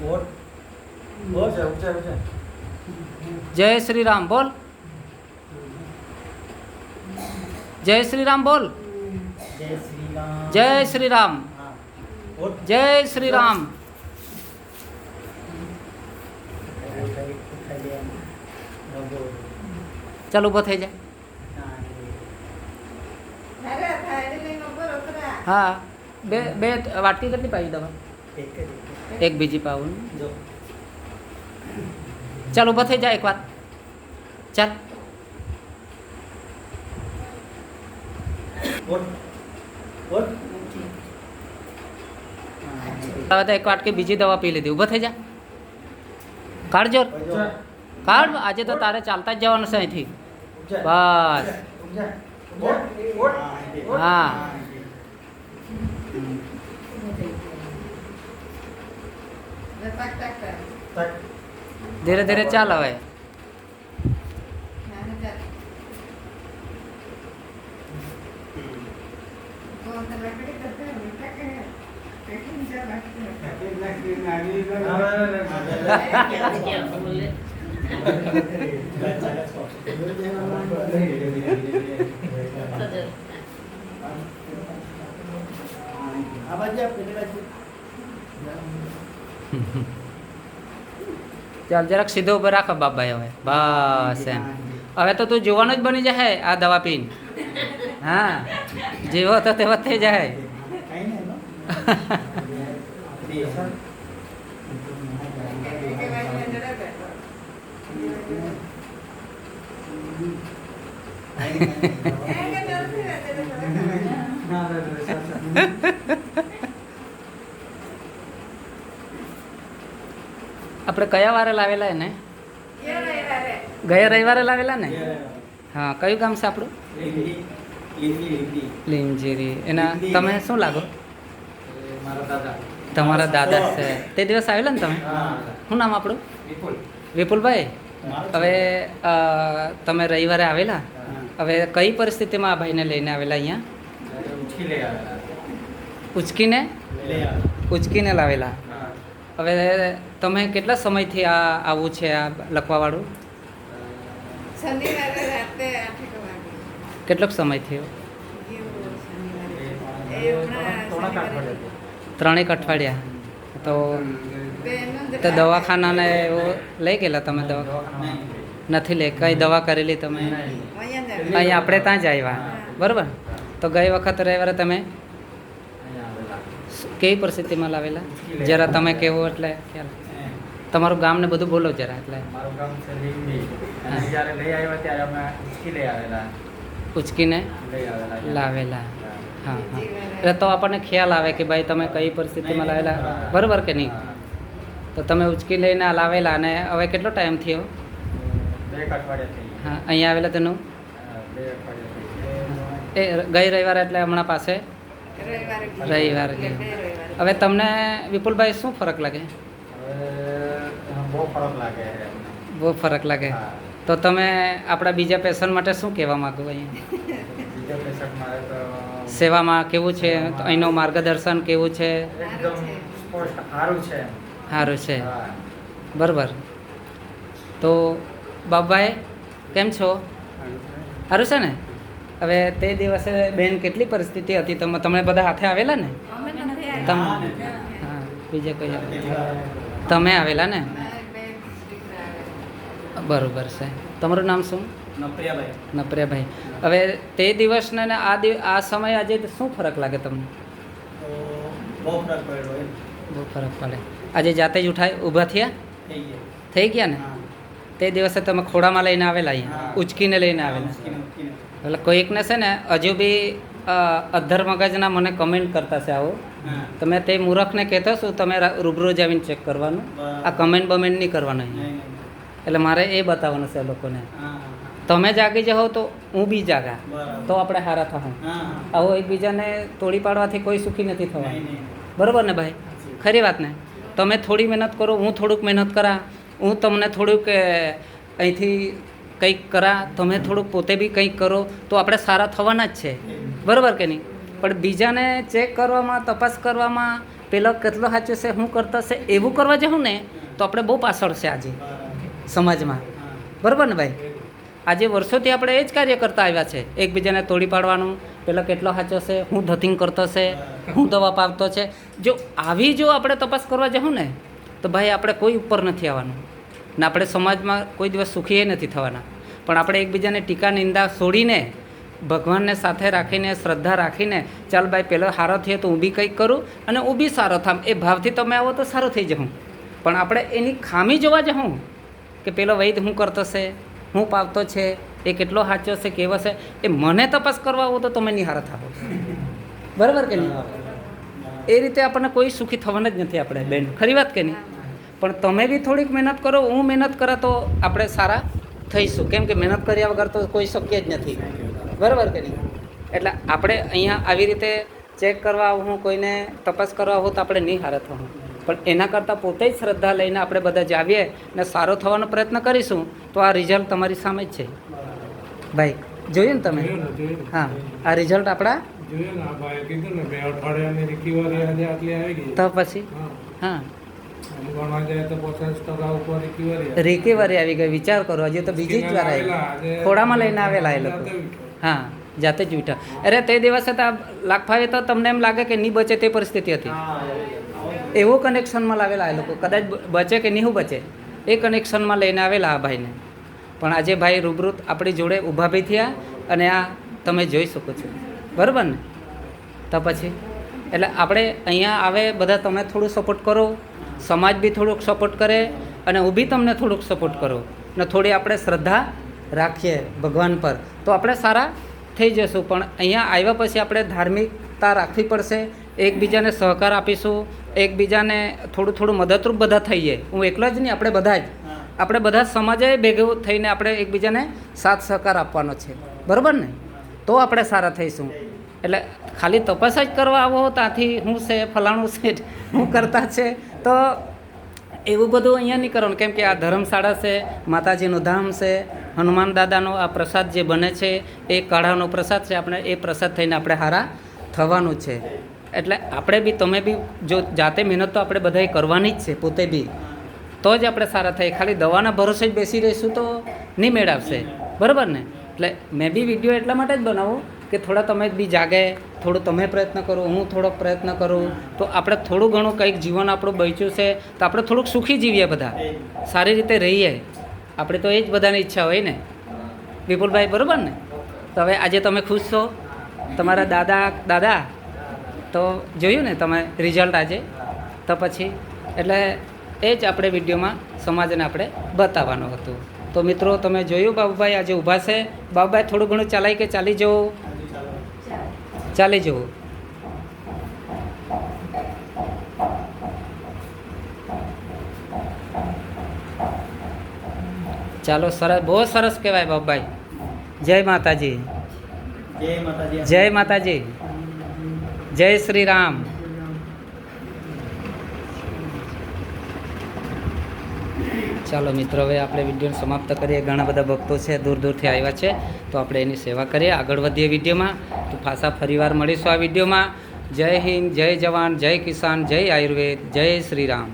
બોલ બોલ છે ઊંચા ઊંચા જય શ્રી રામ બોલ જય શ્રી રામ બોલ જય શ્રી રામ જય શ્રી રામ હા બોલ જય શ્રી રામ ઉઠાઈ ઉઠાઈ લે નવો એક બીજી પાઉન ચાલ, ઊભો થઈ જાય એક વાત ચાલ. હવે એક વાટકી બીજી દવા પી લીધી. ઊભો થઈ જા. કાઢજો કાઢ. આજે તો તારે ચાલતા જ જવાનું છે અહીંથી. બસ. હા. ધીરે ધીરે ચાલ હવે. આ બાજુ આપ. ચાલ, જરાક સીધો ઊભો રાખો બાબાએ હવે. બસ એમ. હવે તો તું જોવાનું જ બની જાય આ દવા પીને. હા, જેવો તો તેવો થઈ જાય કાંઈ નહીં એનો. બેસન. ના, ના, ના, સાચા. આપણે કયા વારે લાવેલા એને? ગયા રવિવારે લાવેલા ને? હા કયું ગામ છે આપણું. લીમજીરી એના તમે શું લાગો? તમારા દાદા છે. તે દિવસ આવેલા ને તમે? શું નામ આપણું? વિપુલભાઈ? હવે તમે રવિવારે આવેલા? હવે કઈ પરિસ્થિતિમાં આ ભાઈને લઈને આવેલા અહીંયા? ઉચકીને? ઉચકીને લાવેલા. હવે તમે કેટલા સમયથી આ આવું છે આ લખવાવાળું? કેટલોક સમય થયો ત્રણેક અઠવાડિયા. તો તો દવાખાનાને એવું લઈ ગયેલા તમે દવા? નથી લે કઈ દવા કરેલી તમે? અહીંયા અહીં આપણે ત્યાં જ આવ્યા. બરાબર? તો ગઈ વખત રવિવારે તમે. કેવી પરિસ્થિતિમાં લાવેલા? જરા તમે કહેવો એટલે ખ્યાલ. તમારું ગામ ને બધું બોલો જરા એટલે. મારું ગામ છે લીંબી અને જ્યારે લઈ આવ્યા ત્યારે અમે ઉચકી લઈ આવેલા. ઉચકીને લઈ આવેલા લાવેલા. હા. હા એટલે તો આપણને ખ્યાલ આવે કે ભાઈ તમે કઈ પરિસ્થિતિમાં લાવેલા? બરાબર કે નહીં? તો તમે ઉચકી લઈને લાવેલા અને હવે કેટલો ટાઈમ થયો. હા અહીંયા આવેલા તેનું. એ ગઈ રવિવારે એટલે હમણાં પાસે? રવિવારે. હવે તમને વિપુલભાઈ શું ફરક લાગે? બહુ ફરક લાગે બહુ ફરક લાગે. તો તમે આપણા બીજા પેશન્ટ માટે શું કહેવા માગો અહીંયા સેવામાં કેવું છે? તો અહીંનું માર્ગદર્શન કેવું છે? સારું છે. સારું છે. બરાબર. તો બાબાએ કેમ છો. સારું છે ને? હવે તે દિવસે બેન કેટલી પરિસ્થિતિ હતી? તમે તમે બધા હાથે આવેલા ને? તમે હા બીજે કોઈ? તમે આવેલા ને? બરોબર છે. તમારું નામ શું? નપ્રિયાભાઈ. નપ્રિયાભાઈ. હવે તે દિવસને ને આ દિવ આ સમય આજે શું ફરક લાગે તમને? બહુ ફરક પડ્યો બહુ ફરક પડે. આજે જાતે જ ઉઠાય ઊભા થયા? થઈ ગયા. ને? તે દિવસે તમે ખોડામાં લઈને આવેલા અહીંયા? હા. ઉચકીને લઈને આવેલા. એટલે કોઈકને છે ને હજુ બી અધર મગજના મને કમેન્ટ કરતા છે આવો. તમે તે મૂરખને કહેતો શું તમે રૂબરૂ જ ચેક કરવાનું. આ કમેન્ટ બમેન્ટ નહીં કરવાનું. એટલે મારે એ બતાવવાનું છે લોકોને. તમે જાગી જાઓ તો હું બી જાગા. તો આપણે હારા થવું. આવો એકબીજાને તોડી પાડવાથી કોઈ સુખી નથી થવાનું બરાબર ને ભાઈ? ખરી વાત ને? તમે થોડી મહેનત કરો હું થોડુંક મહેનત કરા. હું તમને થોડુંક અહીંથી કંઈક કરા, તમે થોડુંક પોતે બી કંઈક કરો, તો આપણે સારા થવાના જ છે. બરાબર કે નહીં? પણ બીજાને ચેક કરવામાં, તપાસ કરવામાં, પેલો કેટલો સાચો છે, હું કરતો છે, એવું કરવા જાઉં ને, તો આપણે બહુ પાછળ છે આજે સમાજમાં. બરાબર ને ભાઈ? આજે વર્ષોથી આપણે એ જ કાર્ય કરતા આવ્યા છે. એકબીજાને તોડી પાડવાનું, પેલો કેટલો સાચો છે, હું ધતિંગ કરતો છે, હું દવા પાવતો છે. જો આવી જો આપણે તપાસ કરવા જાઉં ને, તો ભાઈ આપણે કોઈ ઉપર નથી આવવાનું. ને આપણે સમાજમાં કોઈ દિવસ સુખી નથી થવાના. પણ આપણે એકબીજાને ટીકા, નિંદા છોડીને ભગવાનને સાથે રાખીને, શ્રદ્ધા રાખીને, ચાલ ભાઈ પહેલો સારો થયો તો હું બી કંઈક કરું અને હું બી સારો થામ. એ ભાવથી તમે આવો તો સારો થઈ જાઉં પણ આપણે એની ખામી જોવા જાઉં કે પેલો વૈદ હું કરતો છે, હું પાવતો છે, એ કેટલો સાચો છે, કેવો છે, એ મને તપાસ કરવા આવો તો તમે નિહાર થાવો બરાબર કે નહીં? એ રીતે આપણને કોઈ સુખી થવાના જ નથી આપણે, બેન. ખરી વાત કે નહીં? પણ તમે બી થોડીક મહેનત કરો, હું મહેનત કરા તો આપણે સારા થઈશું. કેમ કે મહેનત કર્યા વગર તો કોઈ શક્ય જ નથી. બરાબર કે નહીં? એટલે આપણે અહીંયા આવી રીતે ચેક કરવા આવું કોઈને તપાસ કરવા આવું તો આપણે નહીં હારે થવું પણ એના કરતાં પોતે જ શ્રદ્ધા લઈને આપણે બધા જ આવીએ ને સારો થવાનો પ્રયત્ન કરીશું તો આ રિઝલ્ટ તમારી સામે જ છે. ભાઈ જોયું ને તમે. હા આ રિઝલ્ટ આપણા? તો પછી? હા. રિકવરી આવી. ગઈ? વિચાર કરો હજી તો બીજી જ વાર આવી. ખોડામાં લઈને આવેલા એ લોકો. હા જાતે જ ઉઠા અરે તે દિવસે તો આ લાખ ફાવે તો તમને એમ લાગે કે નહીં બચે તે પરિસ્થિતિ હતી. એવો એવું કનેક્શનમાં લાવેલા એ લોકો. કદાચ બચે કે નહીં બચે? એ કનેક્શનમાં લઈને આવેલા આ ભાઈને. પણ આજે ભાઈ રૂબરૂ આપણી જોડે ઊભા બી થયા અને આ તમે જોઈ શકો છો. બરાબર ને? તો પછી? એટલે આપણે અહીંયા આવે બધા તમે થોડું સપોર્ટ કરો. સમાજ બી થોડુંક સપોર્ટ કરે અને હું બી તમને થોડુંક સપોર્ટ કરો. ને થોડી આપણે શ્રદ્ધા રાખીએ ભગવાન પર. તો આપણે સારા થઈ જશું. પણ અહીંયા આવ્યા પછી આપણે ધાર્મિકતા રાખવી પડશે. એકબીજાને સહકાર આપીશું. એકબીજાને થોડું થોડું મદદરૂપ બધા થઈએ. હું એકલો જ નહીં આપણે બધા જ. આપણે બધા સમાજે ભેગું થઈને આપણે એકબીજાને સાથ સહકાર આપવાનો છે. બરાબર ને? તો આપણે સારા થઈશું. એટલે ખાલી તપાસ જ કરવા આવો ત્યાંથી હું છે ફલાણું છે હું કરતા છે. તો એવું બધું અહીંયા નહીં કરવાનું. કેમ કે આ ધર્મશાળા છે, માતાજીનું ધામ છે, હનુમાન દાદાનો આ પ્રસાદ જે બને છે, એ કાઢાનો પ્રસાદ છે, આપણે એ પ્રસાદ થઈને આપણે હારા થવાનું છે. એટલે આપણે બી, તમે બી જો જાતે મહેનત તો આપણે બધાએ કરવાની જ છે, પોતે બી. તો જ આપણે સારા થઈએ. ખાલી દવાના ભરોસે જ બેસી રહીશું તો નહીં મેળવશે બરાબર ને? એટલે મેં બી વીડિયો એટલા માટે જ બનાવું કે થોડા તમે બી જાગે, થોડું તમે પ્રયત્ન કરો, હું થોડોક પ્રયત્ન કરું, તો આપણે થોડું ઘણું કંઈક જીવન આપણું બચ્યું છે, તો આપણે થોડુંક સુખી જીવીએ બધા. સારી રીતે રહીએ. આપણે તો એ જ બધાની ઈચ્છા હોય ને. વિપુલભાઈ, બરાબર ને? તો હવે આજે તમે ખુશ છો? તમારા દાદા દાદા, તો જોયું ને તમે રિઝલ્ટ આજે? તો પછી, એટલે એ જ આપણે વિડીયોમાં સમાજને આપણે બતાવવાનું હતું. તો મિત્રો, તમે જોયું બાબુભાઈ આજે ઊભા છે. બાબુભાઈ, થોડું ઘણું ચાલાય કે ચાલી જવું? ચાલી જવું ચાલો સરસ બહુ સરસ કહેવાય બાબુભાઈ જય માતાજી. જય માતાજી. જય માતાજી. જય શ્રી રામ. ચાલો મિત્રો, હવે આપણે વીડિયો સમાપ્ત કરીએ. ઘણા બધા ભક્તો છે, દૂર દૂરથી આવ્યા છે. તો આપણે એની સેવા કરીએ. આગળ વધીએ વિડીયોમાં. તો પાછા ફરીવાર મળીશું આ વિડીયોમાં. જય હિન્દ, જય જવાન, જય કિસાન, જય આયુર્વેદ, જય શ્રી રામ.